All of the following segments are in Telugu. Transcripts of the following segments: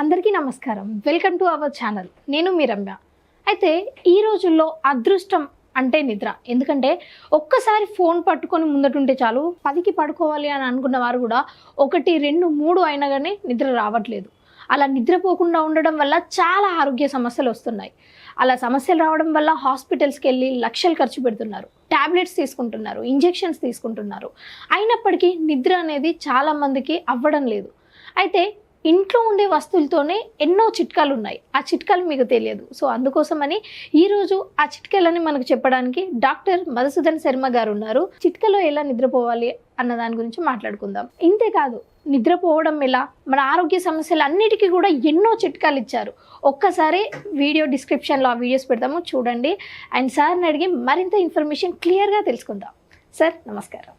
అందరికీ నమస్కారం. Welcome to our channel. నేను మీ రమ్య. అయితే ఈ రోజుల్లో అదృష్టం అంటే నిద్ర. ఎందుకంటే ఒక్కసారి ఫోన్ పట్టుకొని ముందటుంటే చాలు పదికి పడుకోవాలి అని అనుకున్న వారు కూడా ఒకటి రెండు మూడు అయినా కానీ నిద్ర రావట్లేదు. అలా నిద్రపోకుండా ఉండడం వల్ల చాలా ఆరోగ్య సమస్యలు వస్తున్నాయి. అలా సమస్యలు రావడం వల్ల హాస్పిటల్స్కి వెళ్ళి లక్షలు ఖర్చు పెడుతున్నారు. టాబ్లెట్స్ తీసుకుంటున్నారు ఇంజెక్షన్స్ తీసుకుంటున్నారు. అయినప్పటికీ నిద్ర అనేది చాలామందికి అవ్వడం లేదు. అయితే ఇంట్లో ఉండే వస్తువులతోనే ఎన్నో చిట్కాలు ఉన్నాయి. ఆ చిట్కాలు మీకు తెలియదు. సో అందుకోసమని ఈరోజు ఆ చిట్కాలని మనకు చెప్పడానికి డాక్టర్ మధుసూదన్ శర్మ గారు ఉన్నారు. చిట్కలో ఎలా నిద్రపోవాలి అన్న దాని గురించి మాట్లాడుకుందాం. ఇంతేకాదు నిద్రపోవడం ఎలా? మన ఆరోగ్య సమస్యలు అన్నిటికీ కూడా ఎన్నో చిట్కాలు ఇచ్చారు. ఒక్కసారి వీడియో డిస్క్రిప్షన్లో ఆ వీడియోస్ పెడతాము చూడండి. అండ్ సార్ని అడిగి మరింత ఇన్ఫర్మేషన్ క్లియర్గా తెలుసుకుందాం. సార్ నమస్కారం.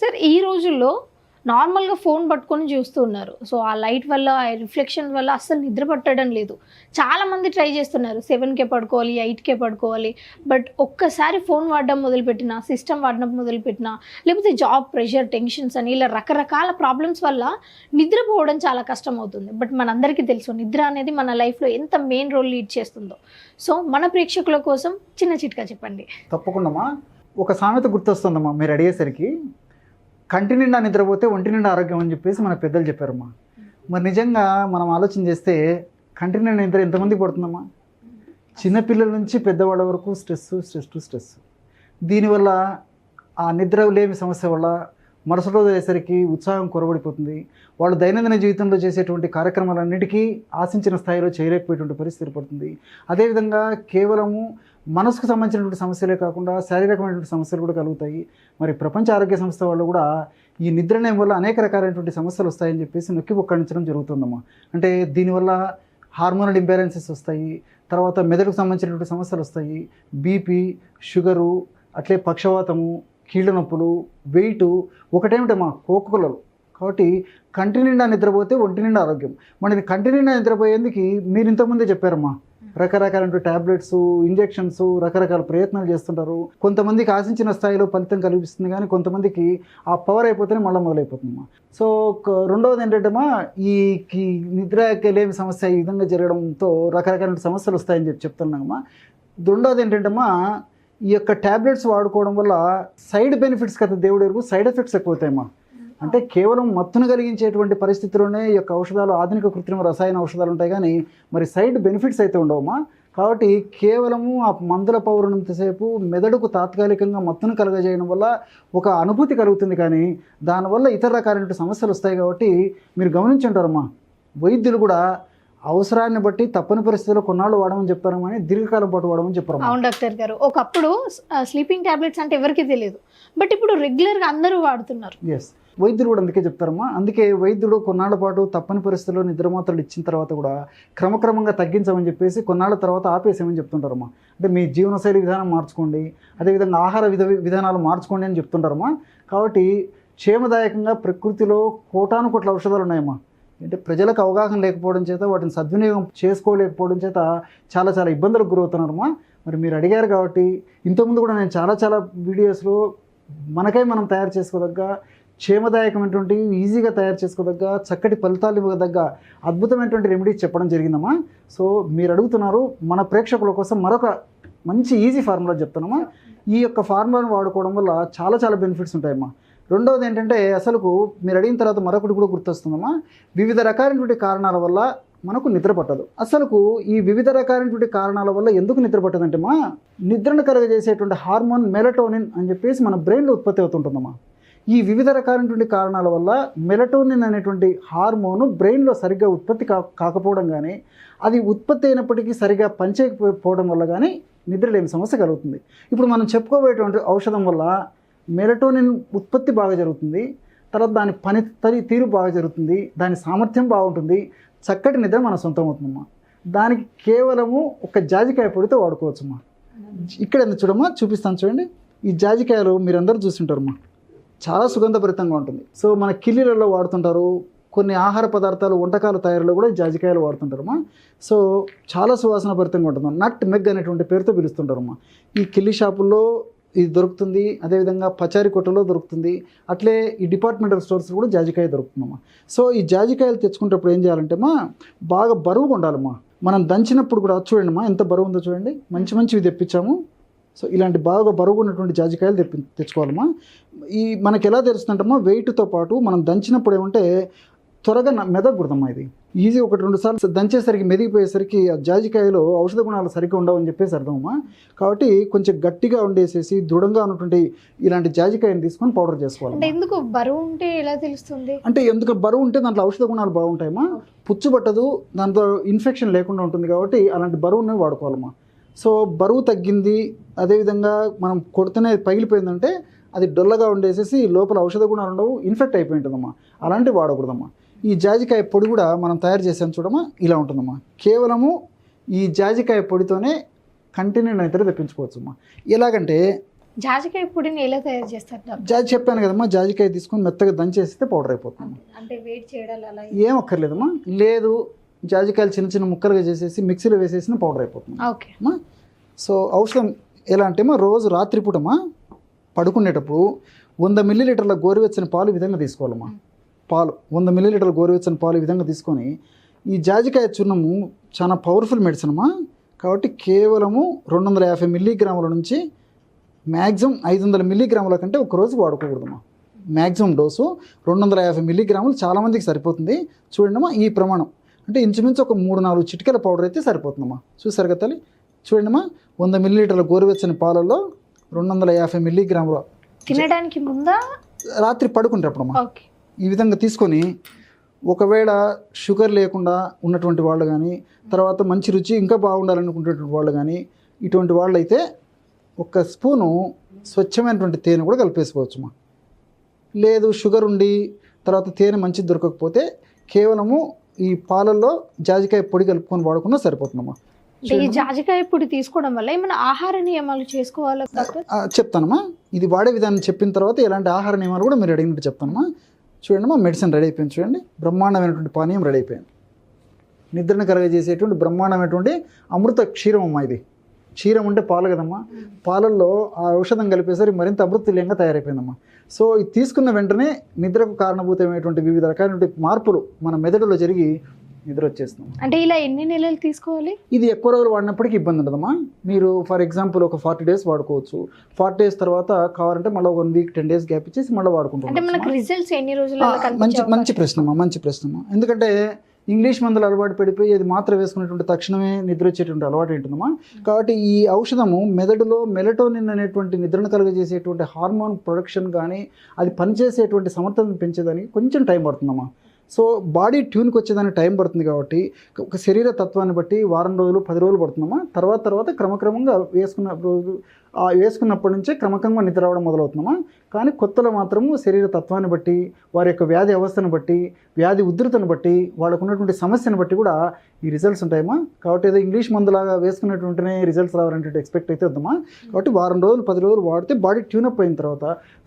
సార్ ఈ రోజుల్లో నార్మల్గా ఫోన్ పట్టుకొని చూస్తూ ఉన్నారు. సో ఆ లైట్ వల్ల ఆ రిఫ్లెక్షన్ వల్ల అస్సలు నిద్ర పట్టడం లేదు. చాలా మంది ట్రై చేస్తున్నారు. సెవెన్కే పడుకోవాలి ఎయిట్కే పడుకోవాలి. బట్ ఒక్కసారి ఫోన్ వాడడం మొదలుపెట్టినా సిస్టమ్ వాడడం మొదలుపెట్టినా లేకపోతే జాబ్ ప్రెషర్ టెన్షన్స్ అని ఇలా రకరకాల ప్రాబ్లమ్స్ వల్ల నిద్రపోవడం చాలా కష్టం అవుతుంది బట్ మనందరికీ తెలుసు నిద్ర అనేది మన లైఫ్లో ఎంత మెయిన్ రోల్ లీడ్ చేస్తుందో. సో మన ప్రేక్షకుల కోసం చిన్న చిట్కా చెప్పండి. తప్పకుండా ఒక సామెత గుర్తొస్తుందమ్మా మీరు అడిగేసరికి. కంటి నిండా నిద్రపోతే ఒంటి నిండా ఆరోగ్యం అని చెప్పేసి మన పెద్దలు చెప్పారమ్మా. మరి నిజంగా మనం ఆలోచన చేస్తే కంటి నిండా నిద్ర ఎంతమంది పడుతుందమ్మా? చిన్నపిల్లల నుంచి పెద్దవాళ్ళ వరకు స్ట్రెస్ స్ట్రెస్ టు స్ట్రెస్ దీనివల్ల ఆ నిద్ర లేమి సమస్య వల్ల మరుసటి రోజు అయ్యేసరికి ఉత్సాహం కొరబడిపోతుంది వాళ్ళు దైనందిన జీవితంలో చేసేటువంటి కార్యక్రమాలన్నిటికీ ఆశించిన స్థాయిలో చేయలేకపోయేటువంటి పరిస్థితి ఏర్పడుతుంది. అదేవిధంగా కేవలము మనసుకు సంబంధించినటువంటి సమస్యలే కాకుండా శారీరకమైనటువంటి సమస్యలు కూడా కలుగుతాయి. మరి ప్రపంచ ఆరోగ్య సంస్థ వాళ్ళు కూడా ఈ నిద్రనేం వల్ల అనేక రకాలైనటువంటి సమస్యలు వస్తాయని చెప్పేసి నొక్కి ఒక్కడించడం జరుగుతుందమ్మా. అంటే దీనివల్ల హార్మోనల్ ఇంబ్యాలెన్సెస్ వస్తాయి. తర్వాత మెదడుకు సంబంధించినటువంటి సమస్యలు వస్తాయి. బీపీ షుగరు అట్లే పక్షవాతము కీళ్ళ నొప్పులు వెయిట్ ఒకటేమిటమ్మా కోకులలు కాబట్టి కంటి నిండా నిద్రపోతే ఒంటి నిండా ఆరోగ్యం. మన కంటి నిండా నిద్రపోయేందుకు మీరు ఇంతకుముందే చెప్పారమ్మా. రకరకాల టాబ్లెట్స్ ఇంజెక్షన్స్ రకరకాల ప్రయత్నాలు చేస్తుంటారు. కొంతమందికి ఆశించిన స్థాయిలో ఫలితం కల్పిస్తుంది కానీ కొంతమందికి ఆ పవర్ అయిపోతేనే మళ్ళీ మొదలైపోతుందమ్మా. సో రెండవది ఏంటంటేమా ఈ ఈ నిద్ర లేని సమస్య ఈ విధంగా జరగడంతో రకరకాల సమస్యలు వస్తాయని చెప్పి చెప్తున్నామమ్మా. రెండవది ఏంటంటేమా ఈ యొక్క టాబ్లెట్స్ వాడుకోవడం వల్ల సైడ్ బెనిఫిట్స్ కదా దేవుడు ఎరుగు సైడ్ ఎఫెక్ట్స్ ఎక్కువ అవుతాయమ్మా అంటే కేవలం మత్తును కలిగించేటువంటి పరిస్థితిలోనే ఈ యొక్క ఔషధాలు ఆధునిక కృత్రిమ రసాయన ఔషధాలు ఉంటాయి కానీ మరి సైడ్ బెనిఫిట్స్ అయితే ఉండవమ్మా. కాబట్టి కేవలము ఆ మందుల పౌరునంతసేపు మెదడుకు తాత్కాలికంగా మత్తును కలగజేయడం వల్ల ఒక అనుభూతి కలుగుతుంది కానీ దానివల్ల ఇతర రకాలైన సమస్యలు వస్తాయి కాబట్టి మీరు గమనించుంటారమ్మా. వైద్యులు కూడా అవసరాన్ని బట్టి తప్పని పరిస్థితుల్లో కొన్నాళ్ళు వాడమని చెప్తారు కానీ దీర్ఘకాలం పాటు వాడమని చెప్పారు అవును డాక్టర్ గారు ఒకప్పుడు స్లీపింగ్ టాబ్లెట్స్ అంటే ఎవరికి తెలియదు బట్ ఇప్పుడు రెగ్యులర్గా అందరూ వాడుతున్నారు. ఎస్ వైద్యులు కూడా అందుకే చెప్తారమ్మా. అందుకే వైద్యుడు కొన్నాళ్ళ పాటు తప్పని పరిస్థితుల్లో నిద్రమాత్రలు ఇచ్చిన తర్వాత కూడా క్రమక్రమంగా తగ్గించమని చెప్పేసి కొన్నాళ్ళ తర్వాత ఆపేసేమని చెప్తుంటారమ్మా. అంటే మీ జీవనశైలి విధానం మార్చుకోండి అదేవిధంగా ఆహార విధ విధానాలు మార్చుకోండి అని చెప్తుంటారమ్మా. కాబట్టి క్షేమదాయకంగా ప్రకృతిలో కోటాను కోట్ల ఔషధాలు ఉన్నాయమ్మా. అంటే ప్రజలకు అవగాహన లేకపోవడం చేత వాటిని సద్వినియోగం చేసుకోలేకపోవడం చేత చాలా చాలా ఇబ్బందులకు గురవుతున్నారమ్మా. మరి మీరు అడిగారు కాబట్టి ఇంతకుముందు కూడా నేను చాలా చాలా వీడియోస్లో మనకై మనం తయారు చేసుకోదగ్గ క్షేమదాయకమైనటువంటి ఈజీగా తయారు చేసుకోదగ్గ చక్కటి ఫలితాలు ఇవ్వదగ్గ అద్భుతమైనటువంటి రెమెడీస్ చెప్పడం జరిగిందమ్మా. సో మీరు అడుగుతున్నారు మన ప్రేక్షకుల కోసం మరొక మంచి ఈజీ ఫార్ములా చెప్తున్నామా. ఈ యొక్క ఫార్ములాను వాడుకోవడం వల్ల చాలా చాలా బెనిఫిట్స్ ఉంటాయమ్మా. రెండవది ఏంటంటే అసలుకు మీరు అడిగిన తర్వాత మరొకటి కూడా గుర్తొస్తుందమ్మా. వివిధ రకాలైనటువంటి కారణాల వల్ల మనకు నిద్ర పట్టదు. అసలుకు ఈ వివిధ రకాలైనటువంటి కారణాల వల్ల ఎందుకు నిద్ర పట్టదంటే మా నిద్రను కలగజేసేటువంటి హార్మోన్ మెలటోనిన్ అని చెప్పేసి మన బ్రెయిన్లో ఉత్పత్తి అవుతుంటుందమ్మా. ఈ వివిధ రకాలైనటువంటి కారణాల వల్ల మెలటోనిన్ అనేటువంటి హార్మోను బ్రెయిన్లో సరిగ్గా ఉత్పత్తి కా కాకపోవడం కానీ అది ఉత్పత్తి అయినప్పటికీ సరిగ్గా పనిచేయకపోవడం వల్ల కానీ నిద్ర లేని సమస్య కలుగుతుంది. ఇప్పుడు మనం చెప్పుకోబోయేటువంటి ఔషధం వల్ల మెలటోనిన్ ఉత్పత్తి బాగా జరుగుతుంది తర్వాత దాని పని తరి తీరు బాగా జరుగుతుంది దాని సామర్థ్యం బాగుంటుంది చక్కటి నిద్ర మన సొంతం అవుతుందమ్మా దానికి కేవలము ఒక జాజికాయ పొడితో వాడుకోవచ్చమ్మా ఇక్కడ ఎందుకు చూడమ్మా? చూపిస్తాను చూడండి. ఈ జాజికాయలు మీరందరూ చూస్తుంటారమ్మా చాలా సుగంధభరితంగా ఉంటుంది. సో మన కిల్లీలలో వాడుతుంటారు. కొన్ని ఆహార పదార్థాలు వంటకాల తయారీలో కూడా జాజికాయలు వాడుతుంటారమ్మా. సో చాలా సువాసన భరితంగా ఉంటుంది. నట్ మెగ్ అనేటువంటి పేరుతో పిలుస్తుంటారమ్మా. ఈ కిల్లి షాపుల్లో ఇది దొరుకుతుంది. అదేవిధంగా పచారి కొట్టలో దొరుకుతుంది. అట్లే ఈ డిపార్ట్మెంటల్ స్టోర్స్ కూడా జాజికాయ దొరుకుతుందమ్మా. సో ఈ జాజికాయలు తెచ్చుకునేటప్పుడు ఏం చేయాలంటే మా బాగా బరువుగా ఉండాలమ్మా మనం దంచినప్పుడు కూడా చూడండి అమ్మా ఎంత బరువు ఉందో చూడండి. మంచి మంచివి తెప్పించాము. సో ఇలాంటి బాగా బరువు ఉన్నటువంటి జాజికాయలు తెప్పి తెచ్చుకోవాలమ్మా. ఈ మనకి ఎలా తెలుస్తుందంటమ్మా వెయిట్తో పాటు మనం దంచినప్పుడు ఏమంటే త్వరగా న- మెదగకూడదమ్మా ఇది. ఈజీ ఒకటి రెండు సార్లు దంచేసరికి మెదిగిపోయేసరికి ఆ జాజికాయలో ఔషధ గుణాలు సరిగ్గా ఉండవని చెప్పేసి అర్థమమ్మా. కాబట్టి కొంచెం గట్టిగా ఉండేసేసి దృఢంగా ఉన్నటువంటి ఇలాంటి జాజికాయని తీసుకొని పౌడర్ చేసుకోవాలి ఎందుకు బరువు ఉంటే ఎలా తెలుస్తుంది? అంటే ఎందుకు బరువు ఉంటే దాంట్లో ఔషధ గుణాలు బాగుంటాయమ్మా. పుచ్చు పట్టదు దాంట్లో ఇన్ఫెక్షన్ లేకుండా ఉంటుంది కాబట్టి అలాంటి బరువుని వాడుకోవాలమ్మా. సో బరువు తగ్గింది. అదేవిధంగా మనం కొడితేనే పగిలిపోయిందంటే అది డొల్లగా ఉండేసేసి లోపల ఔషధ గుణాలు ఉండవు ఇన్ఫెక్ట్ అయిపోయి ఉంటుందమ్మా అలాంటివి వాడకూడదమ్మా. ఈ జాజికాయ పొడి కూడా మనం తయారు చేసాం చూడమ్మా ఇలా ఉంటుందమ్మా. కేవలము ఈ జాజికాయ పొడితోనే కంటిన్యూ అయితే తెప్పించుకోవచ్చమ్మా. ఎలాగంటే జాజికాయ పొడిని ఎలా తయారు చేస్తారు? జాజి చెప్పాను కదమ్మా జాజికాయ తీసుకొని మెత్తగా దంచేస్తే పౌడర్ అయిపోతుంది అంటే వెయిట్ చేయడాలు అలా ఏం అక్కర్లేదమ్మా. లేదు జాజికాయలు చిన్న చిన్న ముక్కలుగా చేసేసి మిక్సీలో వేసేసిన పౌడర్ అయిపోతుంది. ఓకే. అమ్మా సో ఔషధం ఎలా అంటే అమ్మా రోజు రాత్రిపూటమ్మా పడుకునేటప్పుడు వంద మిల్లీలీటర్ల గోరువెచ్చని పాలు విధంగా తీసుకోవాలమ్మా పాలు వంద మిల్లీలీటర్ల గోరువెచ్చని పాలు ఈ విధంగా తీసుకొని ఈ జాజికాయ చూర్ణము చాలా పవర్ఫుల్ మెడిసిన్ అమ్మా కాబట్టి కేవలము రెండు వందల యాభై మిల్లీగ్రాముల నుంచి మ్యాక్సిమం ఐదు వందల మిల్లీగ్రాముల కంటే ఒక రోజు వాడుకోకూడదమ్మా మ్యాక్సిమం డోసు రెండు వందల యాభై మిల్లీగ్రాములు చాలామందికి సరిపోతుంది. చూడండమ్మా ఈ ప్రమాణం. అంటే ఇంచుమించు ఒక మూడు నాలుగు చిటికెల పౌడర్ అయితే సరిపోతుందమ్మా. చూసారు కదా తల్లి? చూడండమ్మా వంద మిల్లీలీటర్ల గోరువెచ్చని పాలల్లో రెండు వందల యాభై మిల్లీగ్రాముల తినడానికి ముందా? రాత్రి పడుకుంటప్పుడమ్మా ఈ విధంగా తీసుకొని ఒకవేళ షుగర్ లేకుండా ఉన్నటువంటి వాళ్ళు కానీ తర్వాత మంచి రుచి ఇంకా బాగుండాలనుకునేటువంటి వాళ్ళు కానీ ఇటువంటి వాళ్ళు అయితే ఒక స్పూను స్వచ్ఛమైనటువంటి తేనె కూడా కలిపేసుకోవచ్చుమా. లేదు షుగర్ ఉండి తర్వాత తేనె మంచిది దొరకకపోతే కేవలము ఈ పాలల్లో జాజికాయ పొడి కలుపుకొని వాడుకున్నా సరిపోతుందమ్మా. ఈ జాజికాయ పొడి తీసుకోవడం వల్ల ఏమైనా ఆహార నియమాలు చేసుకోవాలా చెప్తానమ్మా. ఇది వాడే విధానం చెప్పిన తర్వాత ఎలాంటి ఆహార నియమాలు కూడా మీరు అడిగినట్టు చెప్తానమ్మా. చూడండి మా మెడిసిన్ రెడీ అయిపోయింది చూడండి. బ్రహ్మాండమైనటువంటి పానీయం రెడీ అయిపోయింది. నిద్రను కలగజేసేటువంటి బ్రహ్మాండమైనటువంటి అమృత క్షీరం అమ్మా ఇది. క్షీరం అంటే పాలు కదమ్మా. పాలల్లో ఆ ఔషధం కలిపేసరికి మరింత అమృతుల్యంగా తయారైపోయిందమ్మా. సో ఇది తీసుకున్న వెంటనే నిద్రకు కారణభూతమైనటువంటి వివిధ రకాలైనటువంటి మార్పులు మన మెదడులో జరిగి నిద్ర వచ్చేస్తుంది. అంటే ఇలా ఎన్ని నెలలు తీసుకోవాలి? ఇది ఎక్కువ రోజులు వాడినప్పటికీ ఇబ్బంది ఉండదమ్మా. మీరు ఫర్ ఎగ్జాంపుల్ ఒక ఫార్టీ డేస్ వాడుకోవచ్చు. ఫార్టీ డేస్ తర్వాత కావాలంటే మళ్ళీ one week ten days gap ఇచ్చేసి మళ్ళీ వాడుకుంటాం అంటే మనకు రిజల్ట్స్ ఎన్ని రోజులలో మంచి మంచి ప్రశ్నమా మంచి ప్రశ్నమా ఎందుకంటే ఇంగ్లీష్ మందులు అలవాటు పడిపోయి అది మాత్ర వేసుకునేటువంటి తక్షణమే నిద్ర వచ్చేటువంటి అలవాటు ఉంటుందమ్మా కాబట్టి ఈ ఔషధము మెదడులో మెలటోనిన్ అనేటువంటి నిద్రను కలుగజేసేటువంటి హార్మోన్ ప్రొడక్షన్ కానీ అది పనిచేసేటువంటి సమర్థతను పెంచేదానికి కొంచెం టైం పడుతుందమ్మా. సో బాడీ ట్యూన్కి వచ్చేదానికి టైం పడుతుంది కాబట్టి ఒక శరీర తత్వాన్ని బట్టి వారం రోజులు పది రోజులు పడుతున్నామా? తర్వాత తర్వాత క్రమక్రమంగా వేసుకున్న రోజు వేసుకున్నప్పటి నుంచే క్రమక్రమంగా నిద్ర రావడం మొదలవుతున్నామా కానీ కొత్తలో మాత్రము శరీర తత్వాన్ని బట్టి వారి యొక్క వ్యాధి అవస్థను బట్టి వ్యాధి ఉధృతను బట్టి వాళ్ళకు ఉన్నటువంటి సమస్యను బట్టి కూడా ఈ రిజల్ట్స్ ఉంటాయమ్మా. కాబట్టి ఏదో ఇంగ్లీష్ మందులాగా వేసుకున్నటువంటినే రిజల్ట్స్ రావాలంటే ఎక్స్పెక్ట్ అయితే వద్దమ్మా. కాబట్టి వారం రోజులు పది రోజులు వాడితే బాడీ ట్యూనప్ అయిన తర్వాత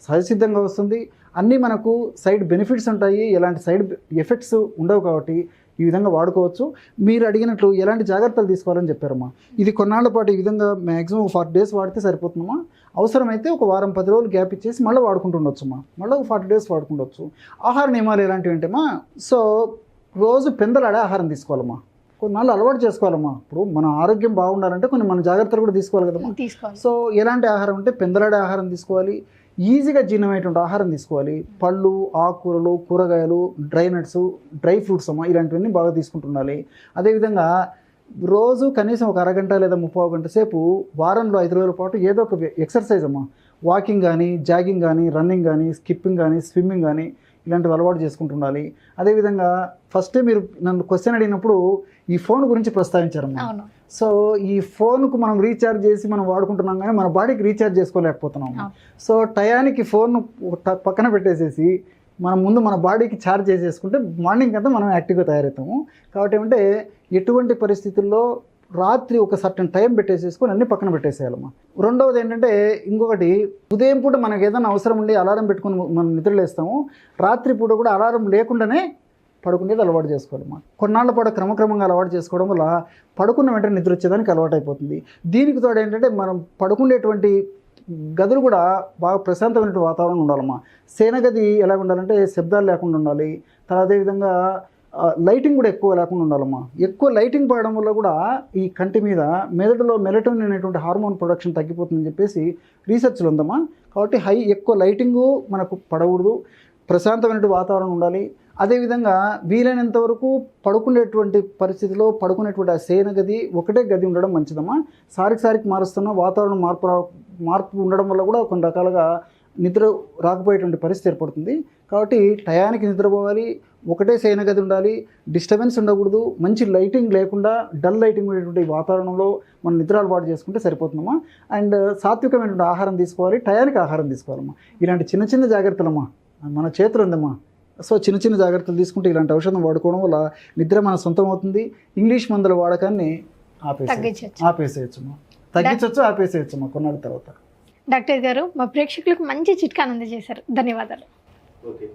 సహజసిద్ధంగా వస్తుంది. అన్నీ మనకు సైడ్ బెనిఫిట్స్ ఉంటాయి. ఎలాంటి సైడ్ ఎఫెక్ట్స్ ఉండవు కాబట్టి ఈ విధంగా వాడుకోవచ్చు. మీరు అడిగినట్లు ఎలాంటి జాగ్రత్తలు తీసుకోవాలని చెప్పారమ్మా. ఇది కొన్నాళ్ళ పాటు ఈ విధంగా మ్యాక్సిమం ఫార్టీ డేస్ వాడితే సరిపోతుందమ్మా. అవసరమైతే ఒక వారం పది రోజులు గ్యాప్ ఇచ్చేసి మళ్ళీ వాడుకుంటుండొచ్చమ్మా. మళ్ళీ ఒక ఫార్టీ డేస్ వాడుకుండొచ్చు. ఆహార నియమాలు ఎలాంటివి అంటేమా సో రోజు పెందలాడే ఆహారం తీసుకోవాలమ్మా. కొన్నాళ్ళు అలవాటు చేసుకోవాలమ్మా. ఇప్పుడు మన ఆరోగ్యం బాగుండాలంటే కొన్ని మన జాగ్రత్తలు కూడా తీసుకోవాలి కదమ్మా. తీసుకోవాలి. సో ఎలాంటి ఆహారం అంటే పెందలాడే ఆహారం తీసుకోవాలి. ఈజీగా జీర్ణమయ్యేటువంటి ఆహారం తీసుకోవాలి. పళ్ళు ఆకుకూరలు కూరగాయలు డ్రై నట్స్ డ్రై ఫ్రూట్స్ అమ్మా ఇలాంటివన్నీ బాగా తీసుకుంటుండాలి. అదేవిధంగా రోజు కనీసం ఒక అరగంట లేదా ముప్పై గంట సేపు వారంలో ఐదు రోజుల పాటు ఏదో ఒక ఎక్సర్సైజ్ అమ్మా. వాకింగ్ కానీ జాగింగ్ కానీ రన్నింగ్ కానీ స్కిప్పింగ్ కానీ స్విమ్మింగ్ కానీ ఇలాంటివి అలవాటు చేసుకుంటుండాలి. అదేవిధంగా ఫస్టే మీరు నన్ను క్వశ్చన్ అడిగినప్పుడు ఈ ఫోన్ గురించి ప్రస్తావించారమ్మా. సో ఈ ఫోన్కు మనం రీఛార్జ్ చేసి మనం వాడుకుంటున్నాం కానీ మన బాడీకి రీఛార్జ్ చేసుకోలేకపోతున్నాం. సో టయానికి ఫోన్ పక్కన పెట్టేసేసి మనం ముందు మన బాడీకి ఛార్జ్ చేసేసుకుంటే మార్నింగ్ అంతా మనం యాక్టివ్గా తయారవుతాము. కాబట్టి ఏమంటే ఎటువంటి పరిస్థితుల్లో రాత్రి ఒక సర్టన్ టైం పెట్టేసేసుకొని అన్ని పక్కన పెట్టేసేయాలమ్మా. రెండవది ఏంటంటే ఇంకొకటి ఉదయం పూట మనకి ఏదైనా అవసరం ఉండి అలారం పెట్టుకొని మనం నిద్రలేస్తాము రాత్రి పూట కూడా అలారం లేకుండానే పడుకునేది అలవాటు చేసుకోవాలమ్మా. కొన్నాళ్ళ పాటు క్రమక్రమంగా అలవాటు చేసుకోవడం వల్ల పడుకున్న వెంటనే నిద్ర వచ్చేదానికి అలవాటు అయిపోతుంది. దీనికి తోడు ఏంటంటే మనం పడుకునేటువంటి గదులు కూడా బాగా ప్రశాంతమైన వాతావరణం ఉండాలమ్మా. సేన గది ఎలా ఉండాలంటే శబ్దాలు లేకుండా ఉండాలి. తర్వాత అదేవిధంగా లైటింగ్ కూడా ఎక్కువ లేకుండా ఉండాలమ్మా. ఎక్కువ లైటింగ్ పడడం వల్ల కూడా ఈ కంటి మీద మెదడులో మెలటోన్ అనేటువంటి హార్మోన్ ప్రొడక్షన్ తగ్గిపోతుందని చెప్పేసి రీసెర్చ్లు ఉందమ్మా. కాబట్టి హై ఎక్కువ లైటింగు మనకు పడకూడదు. ప్రశాంతమైనటువంటి వాతావరణం ఉండాలి. అదేవిధంగా వీలైనంత వరకు పడుకునేటువంటి పరిస్థితిలో పడుకునేటువంటి ఆ సేన గది ఒకటే గది ఉండడం మంచిదమ్మా. సారికి సారికి మారుస్తున్న వాతావరణం మార్పు రా- మార్పు ఉండడం వల్ల కూడా కొన్ని రకాలుగా నిద్ర రాకపోయేటువంటి పరిస్థితి ఏర్పడుతుంది. కాబట్టి టయానికి నిద్రపోవాలి ఒకటే సేన గది ఉండాలి డిస్టర్బెన్స్ ఉండకూడదు మంచి లైటింగ్ లేకుండా డల్ లైటింగ్ ఉండేటువంటి వాతావరణంలో మనం నిద్ర అలవాటు చేసుకుంటే సరిపోతుందమ్మా. అండ్ సాత్వికమైనటువంటి ఆహారం తీసుకోవాలి టయానికి ఆహారం తీసుకోవాలమ్మా. ఇలాంటి చిన్న చిన్న జాగ్రత్తలమ్మా మన చేతులు ఉందమ్మా సో చిన్న చిన్న జాగ్రత్తలు తీసుకుంటే ఇలాంటి ఔషధం వాడుకోవడం వల్ల నిద్ర మన సొంతం అవుతుంది. ఇంగ్లీష్ మందుల వాడకాన్ని ఆపేసి తగ్గించవచ్చు. ఆపేసేయచ్చమ్మా. తగ్గించవచ్చు ఆపేసేయచ్చమ్మా కొన్నాళ్ళ తర్వాత. డాక్టర్ గారు మా ప్రేక్షకులకు మంచి చిట్కాను అందజేశారు. ధన్యవాదాలు. ఓకే.